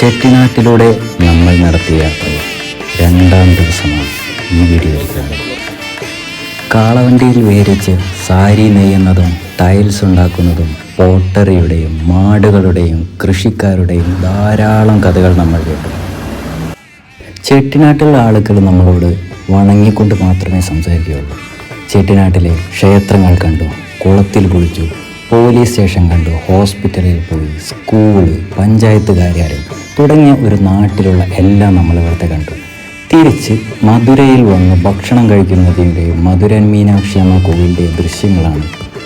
ചെട്ടിനാട്ടിലൂടെ നമ്മൾ നടത്തിയ യാത്രയിൽ രണ്ടാം ദിവസമാണ് ഈ വീഡിയോയിൽ കാണുന്നത് കാളവണ്ടിയിൽ വേരിച്ച് സാരി നെയ്യുന്നതും ടൈൽസ് ഉണ്ടാക്കുന്നതും പോട്ടറിയുടെയും മാടുകളുടെയും കൃഷിക്കാരുടെയും ധാരാളം കഥകൾ നമ്മൾ കേട്ടു. ചെട്ടിനാട്ടിലുള്ള ആളുകൾ നമ്മളോട് വണങ്ങിക്കൊണ്ട് മാത്രമേ സംസാരിക്കുകയുള്ളൂ. ചെട്ടിനാട്ടിലെ ക്ഷേത്രങ്ങൾ കണ്ടു കുളത്തിൽ കുളിച്ചു പോലീസ് സ്റ്റേഷൻ കണ്ടു ഹോസ്പിറ്റലിൽ പോയി സ്കൂൾ പഞ്ചായത്ത് കാര്യാലയം തുടങ്ങിയ ഒരു നാട്ടിലുള്ള എല്ലാം നമ്മൾ ഇവിടുത്തെ കണ്ടു. തിരിച്ച് മധുരയിൽ വന്ന് ഭക്ഷണം കഴിക്കുന്നതിന്റെയും മധുരൻ മീനാക്ഷി എന്ന കോവിലിന്റെയും ദൃശ്യങ്ങളാണ്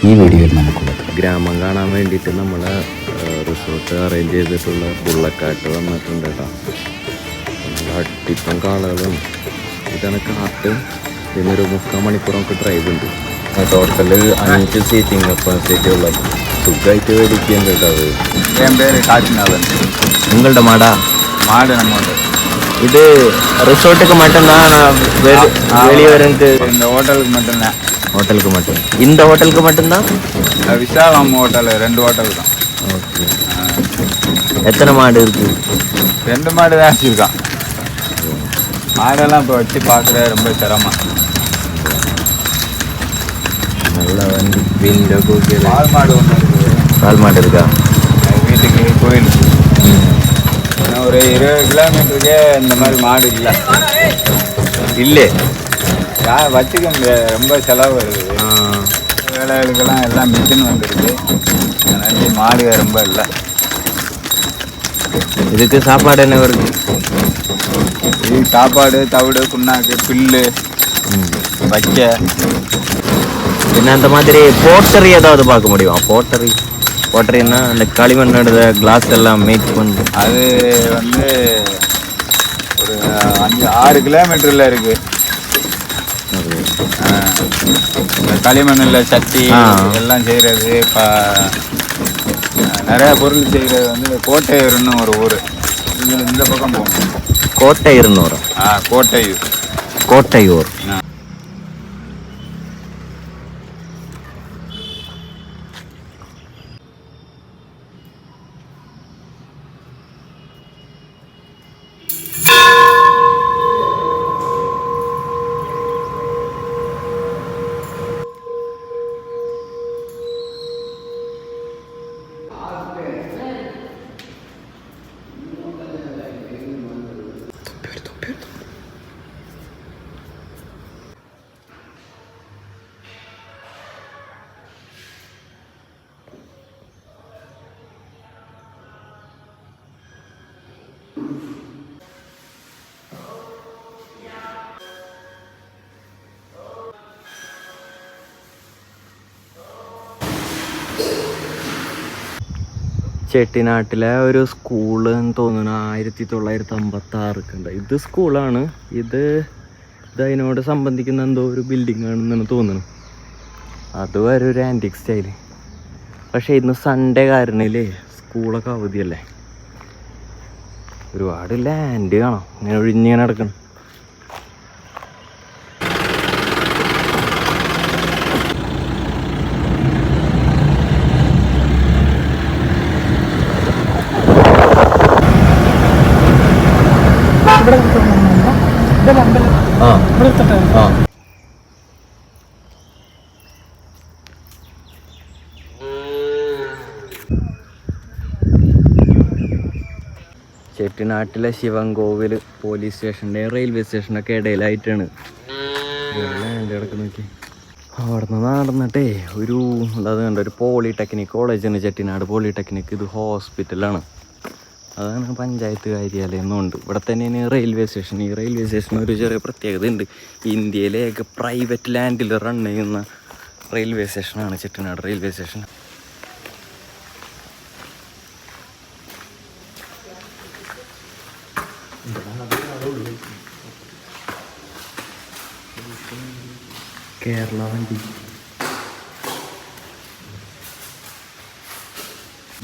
ഈ വീഡിയോയിൽ നമുക്കുള്ളത്. ഗ്രാമം കാണാൻ വേണ്ടിയിട്ട് നമ്മൾ റിസോർട്ട് അറേഞ്ച് ചെയ്തിട്ടുള്ള ബുള്ളക്കാട്ട് വന്നിട്ടുണ്ട് കേട്ടോ. അട്ടിപ്പം കാളകളും. ഇതാണ് കാട്ട്. ഇതിനൊരു മുക്കാൽ മണിക്കൂർ നമുക്ക് ഡ്രൈവ് ഉണ്ട് ടോട്ടൽ അഞ്ച് സീറ്റിംഗ് സീറ്റ് ഉള്ളത്. சுக்காய்த்து வேடிக்கை எங்கள்கிட்ட என் பேர் காட்சிநாதன் உங்கள்கிட்ட மாடா? மாடு நம்மள்ட இது ரிசோர்ட்டுக்கு மட்டும்தான் நான் வெளியே வரேன்ட்டு இந்த ஹோட்டலுக்கு மட்டும்தான். ஹோட்டலுக்கு மட்டும். இந்த ஹோட்டலுக்கு மட்டும்தான்? விசாலம் ஹோட்டல் ரெண்டு ஹோட்டல் தான். ஓகே. எத்தனை மாடு இருக்கு? ரெண்டு மாடு தான் வச்சுருக்கான். மாடெல்லாம் இப்போ வச்சு பார்க்குறது ரொம்ப சிரமம். நல்லா வந்து வீல் மாடு ஒன்று கால் மாடு இருக்கா வீட்டுக்கு கோயில் ஒரு இருபது கிலோமீட்டருக்கே இந்த மாதிரி மாடு இல்லை. இல்லை. யார் வச்சுக்க முடியாது. ரொம்ப செலவு வருது. வேலைகளுக்கெல்லாம் எல்லாம் மிஷின் வந்துடுது அதனால மாடு ரொம்ப இல்லை. இதுக்கு சாப்பாடு என்ன வருது இது சாப்பாடு தவிடு புண்ணாக்கு புல்லு பச்சை என்ன அந்த மாதிரி போட்டரி ஏதாவது பார்க்க முடியுமா? போட்டரி போட்டரின்னா அந்த களிமண்ணோட கிளாஸ் எல்லாம் மேக் பண்ணி. அது வந்து ஒரு அஞ்சு ஆறு கிலோமீட்டரில் இருக்கு. ஆ, இந்த களிமண்ணில் சட்டி ஆ. எல்லாம் செய்கிறது இப்போ நிறைய பொருள் செய்கிறது வந்து கோட்டையூர்னு ஒரு ஊர். இந்த பக்கம் போகணும். கோட்டை இருநூறு ஆ கோட்டையூர் கோட்டையூர் ചെട്ടിനാട്ടിലെ ഒരു സ്കൂൾ എന്ന് തോന്നുന്നു ആയിരത്തി തൊള്ളായിരത്തി അമ്പത്തി ആറൊക്കെ ഇത് സ്കൂളാണ്. ഇത് ഇത് അതിനോട് സംബന്ധിക്കുന്ന എന്തോ ഒരു ബിൽഡിംഗ് ആണെന്നാണ് തോന്നുന്നു. അത് വരെ ഒരു ആന്റിക് സ്റ്റൈൽ പക്ഷേ ഇന്ന് സൺഡേ കാരണല്ലേ സ്കൂളൊക്കെ അവധിയല്ലേ? ഒരുപാട് ലാൻഡ് കാണാം. ഇങ്ങനെ ഒഴിഞ്ഞിങ്ങനെ കിടക്കണം ആ. ചെട്ടിനാട്ടിലെ ശിവൻകോവിൽ പോലീസ് സ്റ്റേഷന്റെ റെയിൽവേ സ്റ്റേഷനൊക്കെ ഇടയിലായിട്ടാണ്. ഇടയ്ക്ക് നോക്കി. അവിടെ നിന്ന് നടന്നിട്ടേ ഒരു അതായത് കണ്ട? ഒരു പോളിടെക്നിക് കോളേജാണ് ചെട്ടിനാട് പോളിടെക്നിക്. ഇത് ഹോസ്പിറ്റലാണ്. അതാണ് പഞ്ചായത്ത് കാര്യാലയം എന്നുണ്ട്. ഇവിടെ തന്നെയാണ് റെയിൽവേ സ്റ്റേഷൻ ഈ റെയിൽവേ സ്റ്റേഷൻ ഒരു ചെറിയ പ്രത്യേകത ഉണ്ട്. ഇന്ത്യയിലെ ഏക പ്രൈവറ്റ് ലാൻഡിൽ റൺ ചെയ്യുന്ന റെയിൽവേ സ്റ്റേഷനാണ് ചെട്ടിനാട് റെയിൽവേ സ്റ്റേഷൻ കേരള വണ്ടി.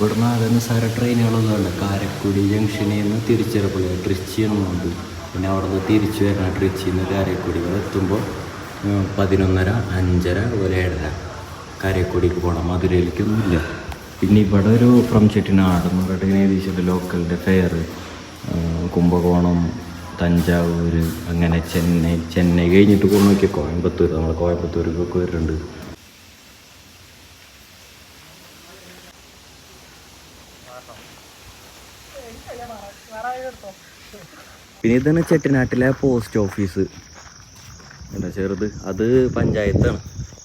ഇവിടുന്ന് ആകെ നിസ്സാര ട്രെയിനുകളൊന്നും അല്ല കാരക്കുടി ജംഗ്ഷനിൽ നിന്ന് തിരിച്ചിറപ്പുള്ളി ട്രിച്ചി എന്നുണ്ട് പിന്നെ അവിടെ നിന്ന് തിരിച്ചു വരണം ട്രിച്ചിയിൽ നിന്ന് കാരക്കുടി എത്തുമ്പോൾ പതിനൊന്നര അഞ്ചര അതുപോലെ ഏഴര കാരക്കുടിക്ക് പോകണം മധുരയിലേക്കൊന്നുമില്ല. പിന്നെ ഇവിടെ ഒരു ഫ്രം ചെട്ടിനാട് എന്ന് പറഞ്ഞിട്ട് ലോക്കലിന്റെ ഫെയർ കുംഭകോണം തഞ്ചാവൂർ അങ്ങനെ ചെന്നൈ ചെന്നൈ കഴിഞ്ഞിട്ട് പോകുന്ന നോക്കിയാൽ കോയമ്പത്തൂർ നമ്മൾ കോയമ്പത്തൂർക്കൊക്കെ വരുന്നുണ്ട്. പിന്നെ ഇതാണ് ചെട്ടിനാട്ടിലെ പോസ്റ്റ് ഓഫീസ് എന്താ ചെറുത്? അത് പഞ്ചായത്താണ്.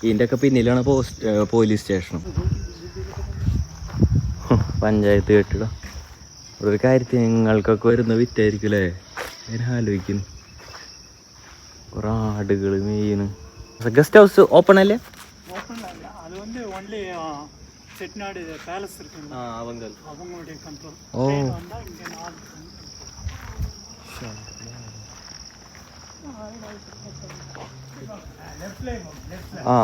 ഇതിന്റെയൊക്കെ പിന്നിലാണ് പോസ്റ്റ് പോലീസ് സ്റ്റേഷനും പഞ്ചായത്ത് കെട്ടിടം. ഒരു കാര്യത്തിൽ നിങ്ങൾക്കൊക്കെ വരുന്ന വിറ്റായിരിക്കുമല്ലേ ഞാൻ ആലോചിക്കുന്നു. കുറെ ആടുകൾ മെയ്യണ് ഗസ്റ്റ് ഹൗസ് ഓപ്പൺ അല്ലേ? ഓ. ആ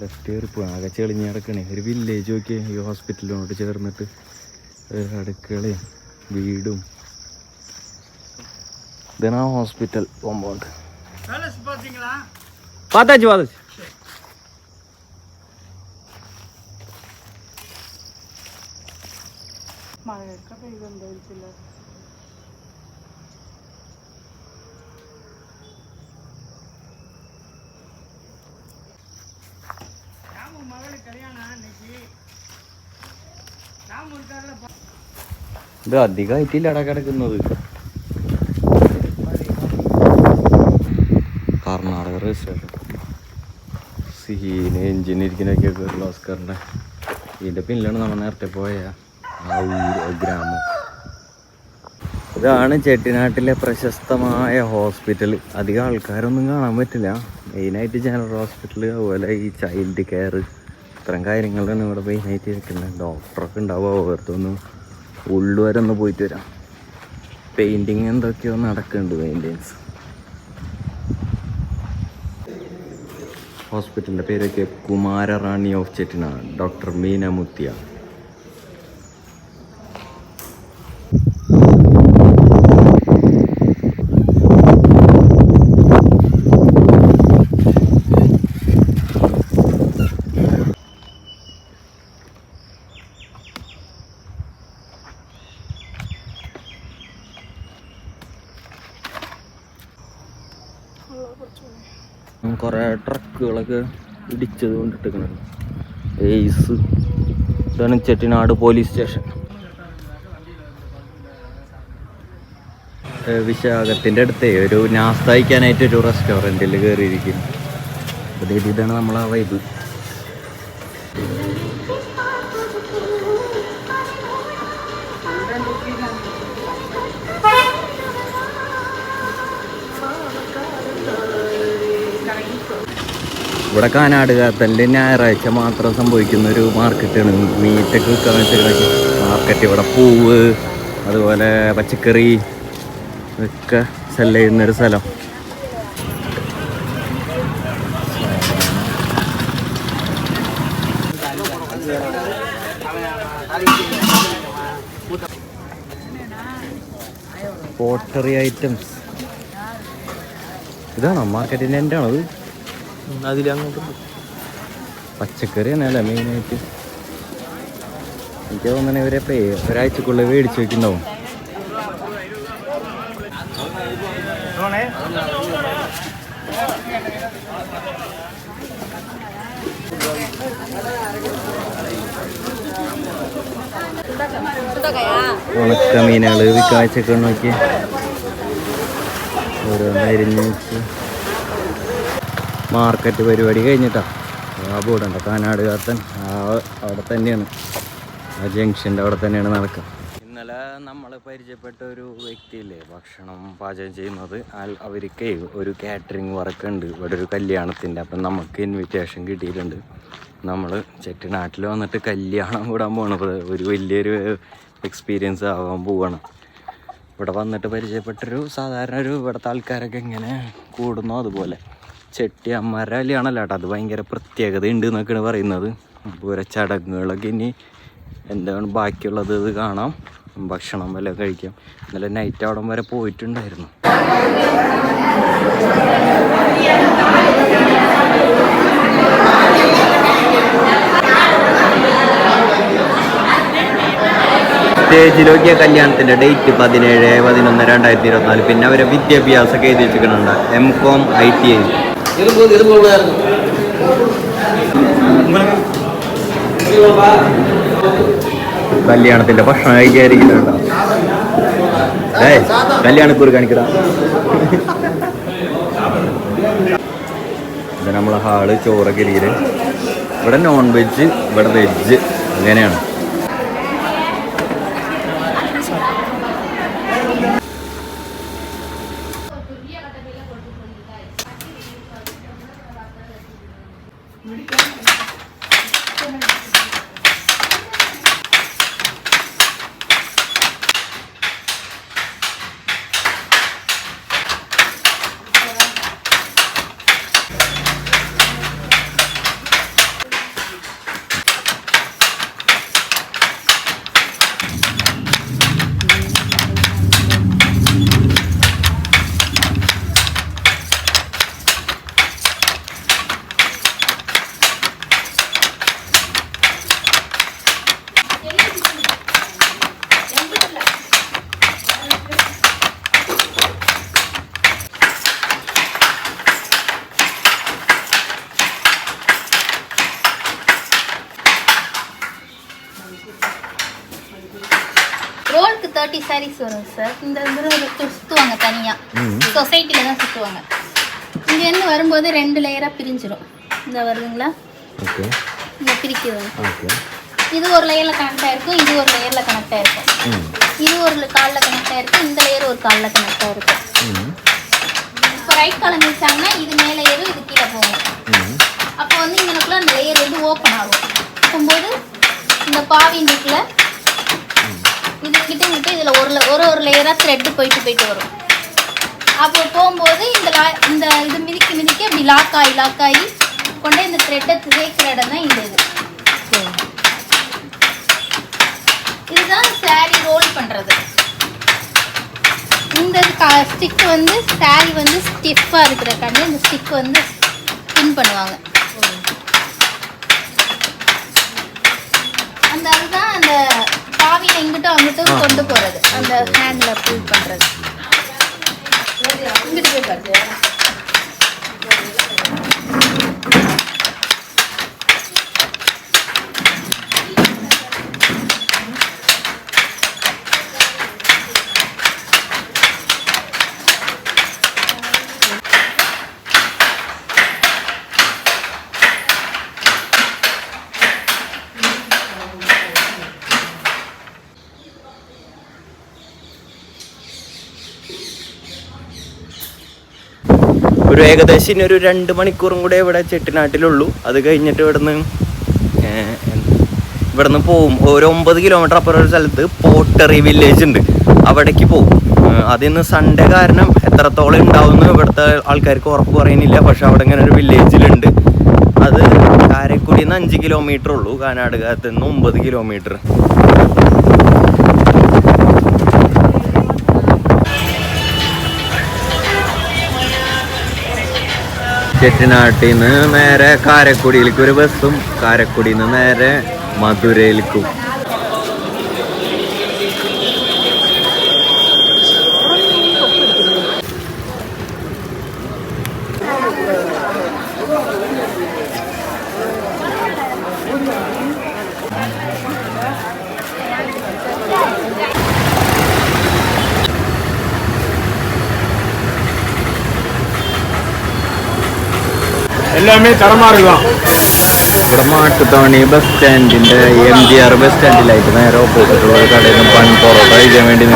ലെഫ്റ്റ് കയറി പോവാ ആകെ ചെളിഞ്ഞ് കിടക്കണേ ഒരു വില്ലേജ് നോക്കിയേ ഈ ഹോസ്പിറ്റലിനോട് ചേർന്നിട്ട് ഒരു അടുക്കളയും വീടും ഇതാണ് ആ ഹോസ്പിറ്റൽ കോമ്പൗണ്ട് பேலஸ் பார்த்தீங்களா പാത്താച്ചു പാത്താച്ചു മഴയൊക്കെ ഇത് അധികമായിട്ടില്ല അവിടെ കിടക്കുന്നത്. കർണാടക രജിസ്ട്രേഷൻ സീന് എഞ്ചിനിരിക്കുന്നൊക്കെ ഓസ്കറിന്റെ. ഇതിന്റെ പിന്നിലാണ് നമ്മൾ നേരത്തെ പോയ. ആ ഗ്രാമം. ഇതാണ് ചെട്ടിനാട്ടിലെ പ്രശസ്തമായ ഹോസ്പിറ്റൽ അധികം ആൾക്കാരൊന്നും കാണാൻ പറ്റില്ല. മെയിനായിട്ട് ജനറൽ ഹോസ്പിറ്റൽ അതുപോലെ ഈ ചൈൽഡ് കെയർ ഇത്തരം കാര്യങ്ങളാണ് ഇവിടെ മെയിനായിട്ട് ഇരിക്കുന്നത്. ഡോക്ടറൊക്കെ ഉണ്ടാവുക ഉള്ളുവരെ ഒന്ന് പോയിട്ട് വരാം. പെയിന്റിങ് എന്തൊക്കെയോ നടക്കുന്നുണ്ട് മെയിന്റെനൻസ് ഹോസ്പിറ്റലിന്റെ പേരൊക്കെ കുമാരറാണി ഓഫ് ചെട്ടിനാട്. ഡോക്ടർ മീന മുത്തിയ കുറേ ട്രക്കുകളൊക്കെ ഇടിച്ചത് കൊണ്ടിട്ടിരിക്കണം ഏയ്സ്. ഇതാണ് പോലീസ് സ്റ്റേഷൻ. വിശാഖത്തിന്റെ അടുത്തേ ഒരു നാസ്ത കഴിക്കാനായിട്ട് ഒരു റെസ്റ്റോറന്റിൽ കയറിയിരിക്കുന്നു അപ്പോൾ ഇതാണ് നമ്മളെ വൈബ് ഇവിടെ കാനാട് കാത്തലിൽ ഞായറാഴ്ച മാത്രം സംഭവിക്കുന്ന ഒരു മാർക്കറ്റാണ്. മീറ്റൊക്കെ വിൽക്കാൻ വെച്ചിട്ടുണ്ടെങ്കിൽ മാർക്കറ്റ്. ഇവിടെ പൂവ് അതുപോലെ പച്ചക്കറി ഒക്കെ സെൽ ചെയ്യുന്നൊരു സ്ഥലം. പോട്ടറി ഐറ്റംസ് ഇതാണോ മാർക്കറ്റിന്റെ എന്റെ ആണോ പച്ചക്കറി തന്നെയല്ലേ മെയിനായിട്ട്? എനിക്ക് തോന്നണേ ഇവരെ പേ ഒരാഴ്ചക്കുള്ളിൽ മേടിച്ച് വെക്കുന്നുണ്ടാവും. ഉണക്ക. മീനുകൾ വിൽക്കാഴ്ചയൊക്കെ നോക്കി വെച്ച്. മാർക്കറ്റ് പരിപാടി കഴിഞ്ഞിട്ടാണ് ആ ബോർഡുണ്ട് കാനാട് കാത്തൻ ആ അവിടെ തന്നെയാണ്. ആ ജംഗ്ഷന്റെ അവിടെ തന്നെയാണ് നടക്കുക. ഇന്നലെ നമ്മൾ പരിചയപ്പെട്ട ഒരു വ്യക്തിയില്ലേ ഭക്ഷണം പാചകം ചെയ്യുന്നത്. അവർക്ക് ഒരു കാറ്ററിംഗ് വർക്ക് ഉണ്ട്. ഇവിടെ ഒരു കല്യാണത്തിന്റെ അപ്പം നമുക്ക് ഇൻവിറ്റേഷൻ കിട്ടിയിട്ടുണ്ട്. നമ്മൾ ചെട്ടിനാട്ടിൽ വന്നിട്ട് കല്യാണം കൂടാൻ പോകണത് ഒരു വലിയൊരു എക്സ്പീരിയൻസ് ആവാൻ പോവാണ്. ഇവിടെ വന്നിട്ട് പരിചയപ്പെട്ടൊരു സാധാരണ ഒരു ഇവിടുത്തെ ആൾക്കാരൊക്കെ ഇങ്ങനെ കൂടുന്നോ അതുപോലെ. ചെട്ടിയമ്മമാരുടെ കല്യാണമല്ല കേട്ടോ. അത് ഭയങ്കര പ്രത്യേകത ഉണ്ട് എന്നൊക്കെയാണ് പറയുന്നത്. ഓരോ ചടങ്ങുകളൊക്കെ ഇനി എന്താണ് ബാക്കിയുള്ളത് ഇത് കാണാം. ഭക്ഷണം വല്ല കഴിക്കാം. ഇന്നലെ നൈറ്റ് അവിടെ വരെ പോയിട്ടുണ്ടായിരുന്നു. സ്റ്റേജിലൊക്കെ കല്യാണത്തിന്റെ ഡേറ്റ് പതിനേഴ് പതിനൊന്ന് രണ്ടായിരത്തി ഇരുപത്തിനാല്. പിന്നെ അവരെ വിദ്യാഭ്യാസമൊക്കെ എഴുതി വെച്ചിട്ടുണ്ട് M com I T I കല്യാണത്തിന്റെ ഭക്ഷണം കഴിക്കാതിരിക്കുന്നുണ്ടോ? ഏ കല്യാണക്കൂർ കാണിക്കടാ. ഇത് നമ്മളെ ഹാൾ ചോറൊക്കെ ഇരിക്കൽ ഇവിടെ നോൺ വെജ് ഇവിടെ വെജ് അങ്ങനെയാണ്. சாரீஸ் வரும் சார். இந்த முருகருக்கு சுற்றுவாங்க தனியாக சொசைட்டியில் தான் சுற்றுவாங்க இங்கேருந்து வரும்போது ரெண்டு லேயராக பிரிஞ்சிடும் இந்த வருதுங்களா? ஓகே. இந்த பிரிக்குதுங்க ஓகே. இது ஒரு லேயரில் கனெக்ட் ஆகிருக்கும் இது ஒரு லேயரில் கனெக்ட் ஆகிருக்கும் இது ஒரு காலில் கனெக்ட் ஆகிருக்கும் இந்த லேயர் ஒரு காலில் கனெக்ட் ஆகிருக்கும் இப்போ ரைட் காலம் வச்சாங்கன்னா இது மேலே ஏறும் இது கீழே போகும். அப்போ வந்து இங்கனுக்குள்ள அந்த லேயர் வந்து ஓப்பன் ஆகும். போகும்போது இந்த பாவி நெக்கில் இது கிட்ட இதில் ஒரு ஒரு ஒரு லேயராக த்ரெட்டு போயிட்டு போயிட்டு வரும். அப்போ போகும்போது இந்த லா இந்த இது மிதிக்க மிதிக்க இப்படி லாக் ஆகி லாக் ஆகி கொண்டே இந்த த்ரெட்டை தேய்க்கிற இடம் தான் இந்த இது. இதுதான் saree ரோல் பண்ணுறது இந்த ஸ்டிக் வந்து saree வந்து ஸ்டிஃபாக இருக்கிறக்காண்டி இந்த ஸ்டிக் வந்து பின் பண்ணுவாங்க அந்த அதுதான் அந்த பாவியை இங்கிட்டும் அங்கிட்டும் கொண்டு போகிறது அந்த ஹேண்டில் புல் பண்ணுறது இங்கிட்டு போய் பாரு ഏകദേശം ഇനി ഒരു രണ്ട് മണിക്കൂറും കൂടെ ഇവിടെ ചെട്ടിനാട്ടിലുള്ളൂ. അത് കഴിഞ്ഞിട്ട് ഇവിടുന്ന് ഇവിടുന്ന് പോവും. ഒരു ഒമ്പത് കിലോമീറ്റർ അപ്പുറം ഒരു സ്ഥലത്ത് പോട്ടറി വില്ലേജ് ഉണ്ട്. അവിടേക്ക് പോവും. അതിന്ന് സൺഡേ കാരണം എത്രത്തോളം ഉണ്ടാവുമെന്ന് ഇവിടുത്തെ ആൾക്കാർക്ക് ഉറപ്പ് പറയുന്നില്ല. പക്ഷെ അവിടെ ഇങ്ങനെ ഒരു വില്ലേജിലുണ്ട് അത് കാരക്കുടിയിൽ നിന്ന് അഞ്ച് കിലോമീറ്റർ ഉള്ളൂ. കാനാടുകാത്ത് നിന്ന് ഒമ്പത് കിലോമീറ്റർ ചെട്ടിനാട്ടിൽ നിന്ന് നേരെ കാരക്കുടിയിലേക്ക് ഒരു ബസ്സും കാരക്കുടിയിൽ നിന്ന് നേരെ മധുരയിലേക്കും. எல்லாமே தரமாக இருக்கும் ഇവിടെ മാട്ടുത്തോണി ബസ് സ്റ്റാൻഡിന്റെ എം ജി ആർ ബസ് സ്റ്റാൻഡിലായിട്ട് നേരെ ഓപ്പോസിറ്റുള്ള ഒരു കടയിൽ നിന്ന് പൺ പൊറോട്ട കഴിക്കാൻ വേണ്ടി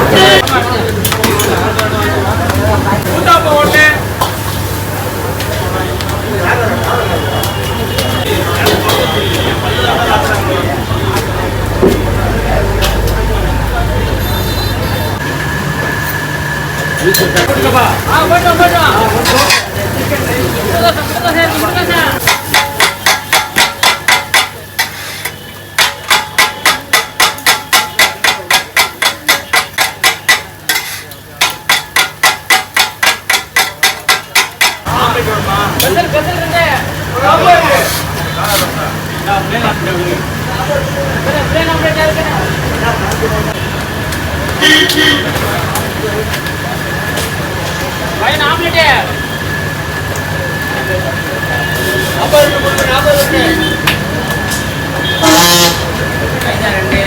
भाई नाम लेके आया। अपर बोल रहे आप बोल रहे कैसा रंगे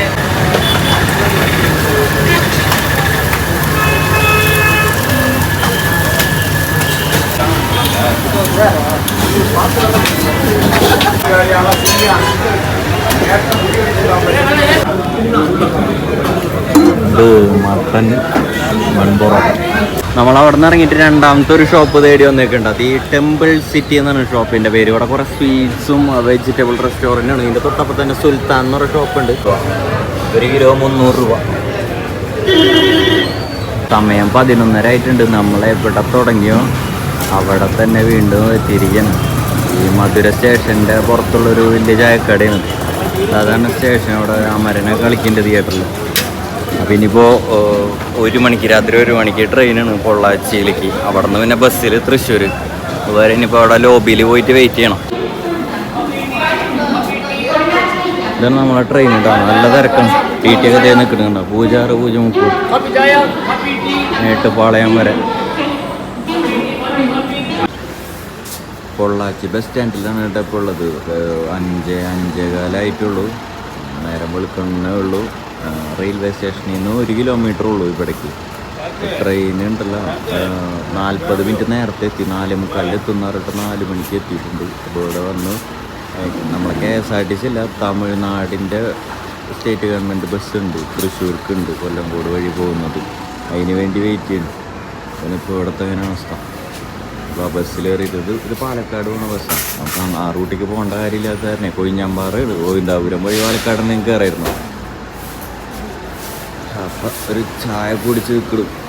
Yeah, yeah, yeah. ഇത് മട്ടൻ മൺപുറ നമ്മൾ അവിടെ നിന്ന് ഇറങ്ങിയിട്ട് രണ്ടാമത്തെ ഒരു ഷോപ്പ് തേടി വന്നേക്കുണ്ട്. അത് ഈ ടെമ്പിൾ സിറ്റി എന്നാണ് ഷോപ്പിന്റെ പേര്. ഇവിടെ കുറെ സ്വീറ്റ്സും വെജിറ്റബിൾ റെസ്റ്റോറന്റ് ആണ്. ഇതിന്റെ തൊട്ടപ്പം തന്നെ സുൽത്താൻ എന്ന് പറഞ്ഞ ഷോപ്പ് ഉണ്ട്. ഒരു കിലോ മുന്നൂറ് രൂപ. സമയം പതിനൊന്നര ആയിട്ടുണ്ട്. നമ്മൾ എവിടെ തുടങ്ങിയോ? അവിടെ തന്നെ വീണ്ടും എത്തിയിരിക്കണം ഈ മധുര സ്റ്റേഷന്റെ പുറത്തുള്ളൊരു വലിയ ചായക്കടയാണ്. സാധാരണ സ്റ്റേഷൻ. അവിടെ അമരനെ കളിക്കേണ്ട തിയേറ്ററിൽ അപ്പം ഇനിയിപ്പോൾ ഒരു മണിക്ക് രാത്രി ഒരു മണിക്ക് ട്രെയിനാണ് പൊള്ളാച്ചിയിലേക്ക് അവിടെ നിന്ന് പിന്നെ ബസ്സിൽ തൃശ്ശൂർ അതുവരെ ഇനിയിപ്പോൾ അവിടെ ലോബിയിൽ പോയിട്ട് വെയിറ്റ് ചെയ്യണം. ഇതാണ് നമ്മളെ ട്രെയിൻ ഉണ്ടാവും നല്ല തിരക്കാണ്. ടി ടി ഒക്കെ തേ നിൽക്കുന്നുണ്ടോ. പൂജാറ് പൂജ മുപ്പത്. മേട്ടുപാളയം വരെ. പൊള്ളാച്ചി ബസ് സ്റ്റാൻഡിലാണ് ഇപ്പോൾ ഉള്ളത്. അഞ്ച് അഞ്ചേ കാലമായിട്ടുള്ളൂ നേരം വെളുക്കുന്നേ ഉള്ളൂ. റെയിൽവേ സ്റ്റേഷനിൽ നിന്ന് ഒരു കിലോമീറ്റർ ഉള്ളൂ ഇവിടേക്ക് ട്രെയിൻ ഉണ്ടല്ലോ നാൽപ്പത് മിനിറ്റ് നേരത്തെ എത്തി. നാല് മുക്കാലിൽ എത്തുന്ന നാല് മണിക്ക് എത്തിയിട്ടുണ്ട്. അപ്പോൾ ഇവിടെ വന്നു. നമ്മളെ K S R T C അല്ല തമിഴ്നാടിന്റെ സ്റ്റേറ്റ് ഗവൺമെന്റ് ബസ് ഉണ്ട് തൃശ്ശൂർക്ക് ഉണ്ട് കൊല്ലംകോട് വഴി പോകുന്നത്. അതിന് വേണ്ടി വെയിറ്റ് ചെയ്യുന്നു അതിനിപ്പോൾ ഇവിടുത്തെ അങ്ങനെ അവസ്ഥ. അപ്പോൾ ആ ബസ്സിൽ കയറിയിട്ട് ഇത് പാലക്കാട് പോകുന്ന ബസ്സാണ്. നമുക്ക് ആ റൂട്ടിലേക്ക് പോകേണ്ട കാര്യമില്ലാത്ത തന്നെ കൊഴിഞ്ഞാമ്പാറ് ഗോവിന്ദാപുരം വഴി പാലക്കാട് നിന്ന് കയറായിരുന്നു ഒരു ചായ കുടിച്ച് നിൽക്കണം